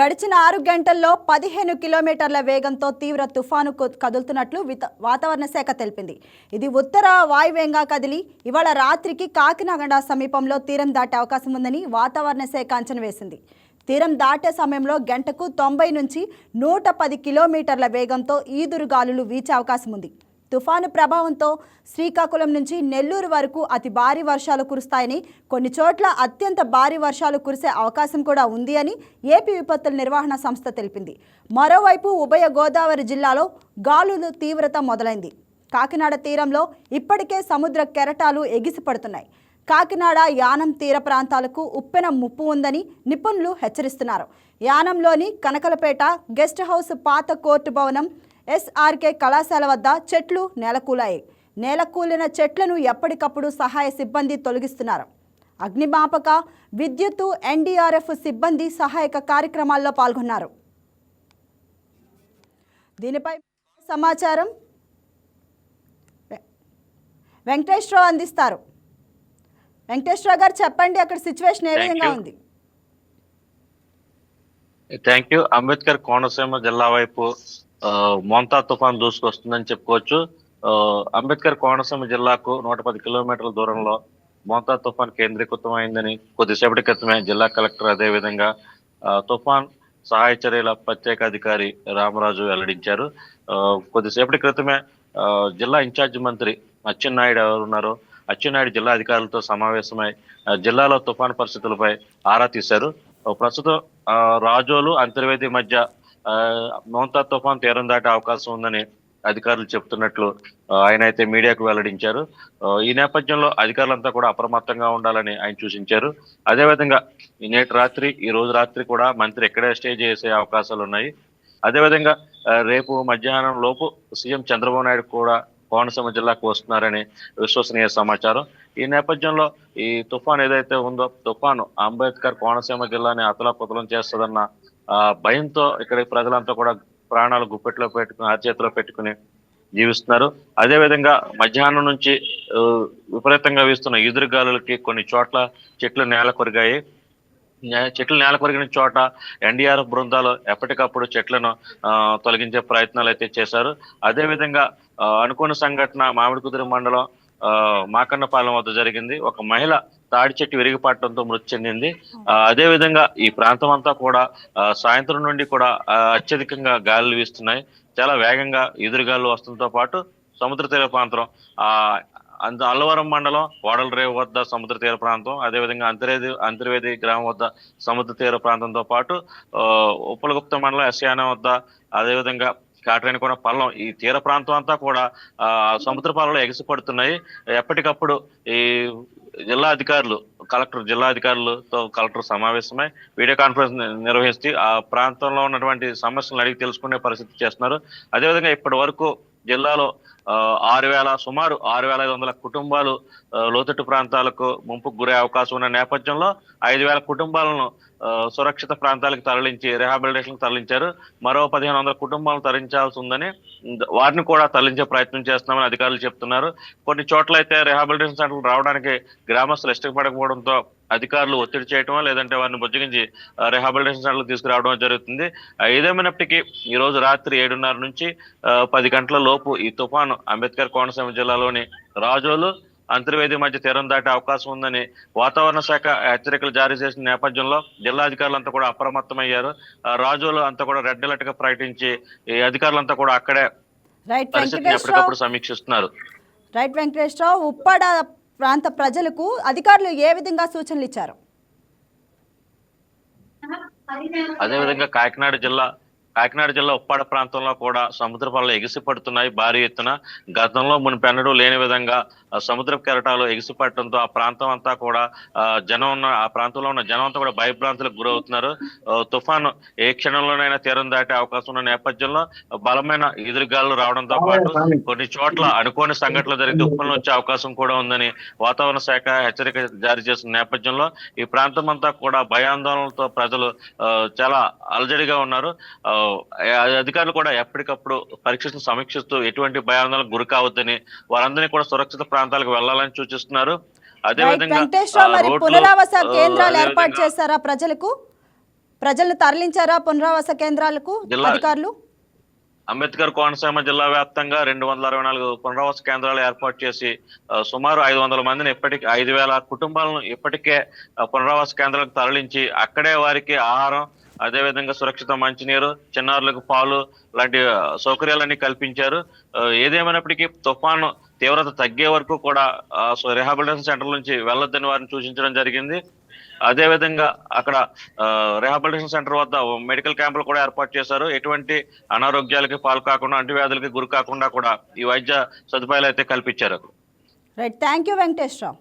గడిచిన ఆరు గంటల్లో పదిహేను కిలోమీటర్ల వేగంతో తీవ్ర తుఫాను కదులుతున్నట్లు విత- వాతావరణ శాఖ తెలిపింది. ఇది ఉత్తర వాయువ్యంగా కదిలి ఇవాళ రాత్రికి కాకినాడ సమీపంలో తీరం దాటే అవకాశం ఉందని వాతావరణ శాఖ అంచనా వేసింది. తీరం దాటే సమయంలో గంటకు తొంభై నుంచి నూట పది కిలోమీటర్ల వేగంతో ఈదురు గాలులు వీచే అవకాశం ఉంది. తుఫాను ప్రభావంతో శ్రీకాకుళం నుంచి నెల్లూరు వరకు అతి భారీ వర్షాలు కురుస్తాయని కొన్ని చోట్ల అత్యంత భారీ వర్షాలు కురిసే అవకాశం కూడా ఉంది అని ఏపీ విపత్తుల నిర్వహణ సంస్థ తెలిపింది. మరోవైపు ఉభయ గోదావరి జిల్లాలో గాలుల తీవ్రత మొదలైంది. కాకినాడ తీరంలో ఇప్పటికే సముద్ర కెరటాలు ఎగిసిపడుతున్నాయి. కాకినాడ యానం తీర ప్రాంతాలకు ఉప్పెన ముప్పు ఉందని నిపుణులు హెచ్చరిస్తున్నారు. యానంలోని కనకలపేట గెస్ట్ హౌస్ పాత కోర్టు భవనం ఎస్ఆర్కే కళాశాల వద్ద చెట్లు నేలకూలాయి. నేలకూలిన చెట్లను ఎప్పటికప్పుడు సహాయ సిబ్బంది తొలగిస్తున్నారు. అగ్నిమాపక విద్యుత్తు ఎన్డీఆర్ఎఫ్ సిబ్బంది సహాయక కార్యక్రమాల్లో పాల్గొన్నారు. దీనిపై సమాచారం వెంకటేశ్వరరావు అందిస్తారు. వెంకటేశ్వరరావు గారు చెప్పండి అక్కడ సిచ్యువేషన్ ఏ విధంగా. ఉంది? థ్యాంక్ యూ అంబేద్కర్ కోనసీమ జిల్లా వైపు మొంతా తుఫాన్ దూసుకొస్తుందని చెప్పుకోవచ్చు. ఆ, అంబేద్కర్ కోనసీమ జిల్లాకు నూట పది కిలోమీటర్ల దూరంలో మోంతా తుఫాన్ అయిందని కొద్దిసేపటి క్రితమే జిల్లా కలెక్టర్ అదే విధంగా ఆ, తుఫాన్ సహాయ చర్యల ప్రత్యేక అధికారి రామరాజు వెల్లడించారు. కొద్దిసేపటి క్రితమే ఆ, జిల్లా ఇన్ఛార్జ్ మంత్రి అచ్చెన్నాయుడు ఎవరున్నారో అచ్చెన్నాయుడు జిల్లా అధికారులతో సమావేశమై జిల్లాలో తుఫాన్ పరిస్థితులపై ఆరా తీశారు. ప్రస్తుతం ఆ, రాజోలు అంతర్వేది మధ్య మోంతా తుఫాన్ తీరం దాటే అవకాశం ఉందని అధికారులు చెప్తున్నట్లు ఆయన అయితే మీడియాకు వెల్లడించారు. ఈ నేపథ్యంలో అధికారులంతా కూడా అప్రమత్తంగా ఉండాలని ఆయన సూచించారు. అదేవిధంగా ఈ నేటి రాత్రి ఈ రోజు రాత్రి కూడా మంత్రి ఎక్కడే స్టే చేసే అవకాశాలు ఉన్నాయి. అదేవిధంగా రేపు మధ్యాహ్నం లోపు సీఎం చంద్రబాబు నాయుడు కూడా కోనసీమ జిల్లాకు వస్తున్నారని విశ్వసనీయ సమాచారం. ఈ నేపథ్యంలో ఈ తుఫాన్ ఏదైతే ఉందో తుఫాను అంబేద్కర్ కోనసీమ జిల్లాని అతలాకుతలం చేస్తుందన్న భయంతో ఇక్కడ ప్రజలంతా కూడా ప్రాణాలు గుప్పెట్లో పెట్టుకుని అరచేతిలో పెట్టుకుని జీవిస్తున్నారు. అదేవిధంగా మధ్యాహ్నం నుంచి విపరీతంగా వీస్తున్న ఎదురుగాలులకి కొన్ని చోట్ల చెట్లు నేల కొరిగాయి. చెట్లు నేల కొరిగిన చోట ఎన్డీఆర్ఎఫ్ బృందాలు ఎప్పటికప్పుడు చెట్లను ఆ, తొలగించే ప్రయత్నాలు అయితే చేశారు అదేవిధంగా ఆ, అనుకోని సంఘటన మామిడి కుదిరి మండలం మాకన్నపాలెం వద్ద జరిగింది. ఒక మహిళ తాడి చెట్టు విరిగిపడటంతో మృతి చెందింది. ఆ, అదేవిధంగా ఈ ప్రాంతం అంతా కూడా సాయంత్రం నుండి కూడా అత్యధికంగా గాలులు వీస్తున్నాయి. చాలా వేగంగా ఎదురుగాలు వస్తుంతో పాటు సముద్ర తీర ప్రాంతం ఆ అంత అల్లవరం మండలం వాడల రేవు వద్ద సముద్ర తీర ప్రాంతం అదేవిధంగా అంతర్వేది అంతర్వేది గ్రామం వద్ద సముద్ర తీర ప్రాంతంతో పాటు ఆ, ఉప్పలగుప్త మండలం ఎస్యానం వద్ద అదేవిధంగా కాటరేనికోన పల్లం ఈ తీర ప్రాంతం అంతా కూడా ఆ సముద్ర పాలలో ఎగసిపడుతున్నాయి. ఎప్పటికప్పుడు ఈ జిల్లా అధికారులు కలెక్టర్ జిల్లా అధికారులతో కలెక్టర్ సమావేశమై వీడియో కాన్ఫరెన్స్ ని- నిర్వహిస్తూ ఆ ప్రాంతంలో ఉన్నటువంటి సమస్యలను అడిగి తెలుసుకునే పరిస్థితి చేస్తున్నారు. అదేవిధంగా ఇప్పటి వరకు జిల్లాలో ఆ, ఆరు వేల సుమారు ఆరు వేల ఐదు వందల కుటుంబాలు లోతట్టు ప్రాంతాలకు ముంపుకు గురే అవకాశం ఉన్న నేపథ్యంలో ఐదు వేల కుటుంబాలను సురక్షిత ప్రాంతాలకు తరలించి రిహాబిలిటేషన్ తరలించారు. మరో పదిహేను వందల కుటుంబాలను తరలించాల్సి ఉందని వారిని కూడా తరలించే ప్రయత్నం చేస్తున్నామని అధికారులు చెప్తున్నారు. కొన్ని చోట్ల అయితే రిహాబిలిటేషన్ సెంటర్లు రావడానికి గ్రామస్తులు ఇష్టపడకపోవడంతో అధికారులు ఒత్తిడి చేయటమో లేదంటే వారిని బుజ్జగించి రిహాబిలిటేషన్ సెంటర్లు తీసుకురావడం జరుగుతుంది. ఏదేమైనప్పటికీ ఈ రోజు రాత్రి ఏడున్నర నుంచి పది గంటల లోపు ఈ తుఫాను అంబేద్కర్ కోనసీమ జిల్లాలోని రాజోలు అంతర్వేది మధ్య తీరం దాటే అవకాశం ఉందని వాతావరణ శాఖ హెచ్చరికలు జారీ చేసిన నేపథ్యంలో జిల్లా అధికారులంతా కూడా అప్రమత్తమయ్యారు. రాజోలు అంతా కూడా రెడ్ అలర్ట్గా ప్రకటించి ఈ అధికారులంతా కూడా అక్కడే పరిస్థితిని ఎప్పటికప్పుడు సమీక్షిస్తున్నారు. రైట్ వెంకటేశ్వరరావు ఉప్పాడ ప్రాంత ప్రజలకు అధికారులు ఏ విధంగా సూచనలు ఇచ్చారు? అదేవిధంగా కాకినాడ జిల్లా కాకినాడ జిల్లా ఉప్పాడ ప్రాంతంలో కూడా సముద్ర పనులు ఎగిసి పడుతున్నాయి భారీ ఎత్తున. గతంలో మునిపెన్నడూ లేని విధంగా సముద్ర కెరటాలు ఎగిసి పడటంతో ఆ ప్రాంతం అంతా కూడా జనం ఉన్న ఆ ప్రాంతంలో ఉన్న జనం అంతా కూడా భయభ్రాంతులకు గురవుతున్నారు. తుఫాను ఏ క్షణంలోనైనా తీరం దాటే అవకాశం ఉన్న నేపథ్యంలో బలమైన ఎదురుగాలు రావడంతో పాటు కొన్ని చోట్ల అనుకోని సంఘటనలు జరిగితే ఉప్పులు వచ్చే అవకాశం కూడా ఉందని వాతావరణ శాఖ హెచ్చరిక జారీ చేసిన నేపథ్యంలో ఈ ప్రాంతం అంతా కూడా భయాందోళనలతో ప్రజలు చాలా అలజడిగా ఉన్నారు. అధికారులు కూడా ఎప్పటికప్పుడు పరీక్షను సమీక్షిస్తూ ఎటువంటి భయాందోళనకు గురి కావద్దని వారందరినీ కూడా సురక్షిత ప్రాంతాలకు వెళ్ళాలని సూచిస్తున్నారు. అదేవిధంగా పునరావాస కేంద్రాలు ఏర్పాటు చేశారా ప్రజలకు? ప్రజలను తరలించారా పునరావాస కేంద్రాలకు అధికారులు? అంబేద్కర్ కోనసీమ జిల్లా వ్యాప్తంగా రెండు వందల అరవై నాలుగు పునరావాస కేంద్రాలు ఏర్పాటు చేసి సుమారు ఐదు వందల మందిని ఇప్పటికి ఐదు వేల కుటుంబాలను ఇప్పటికే పునరావాస కేంద్రాలకు తరలించి అక్కడే వారికి ఆహారం అదేవిధంగా సురక్షిత మంచినీరు చిన్నారులకు పాలు లాంటి సౌకర్యాలన్నీ కల్పించారు. ఏదేమైనప్పటికీ తుఫాను తీవ్రత తగ్గే వరకు కూడా సో రిహాబిలిటేషన్ సెంటర్ నుంచి వెళ్ళొద్దని వారిని సూచించడం జరిగింది. అదేవిధంగా అక్కడ రిహాబిలిటేషన్ సెంటర్ వద్ద మెడికల్ క్యాంపులు కూడా ఏర్పాటు చేశారు. ఎటువంటి అనారోగ్యాలకి పాలు కాకుండా అంటువ్యాధులకి గురి కాకుండా కూడా ఈ వైద్య సదుపాయాలు అయితే కల్పించారు. Right thank you Venkateswararao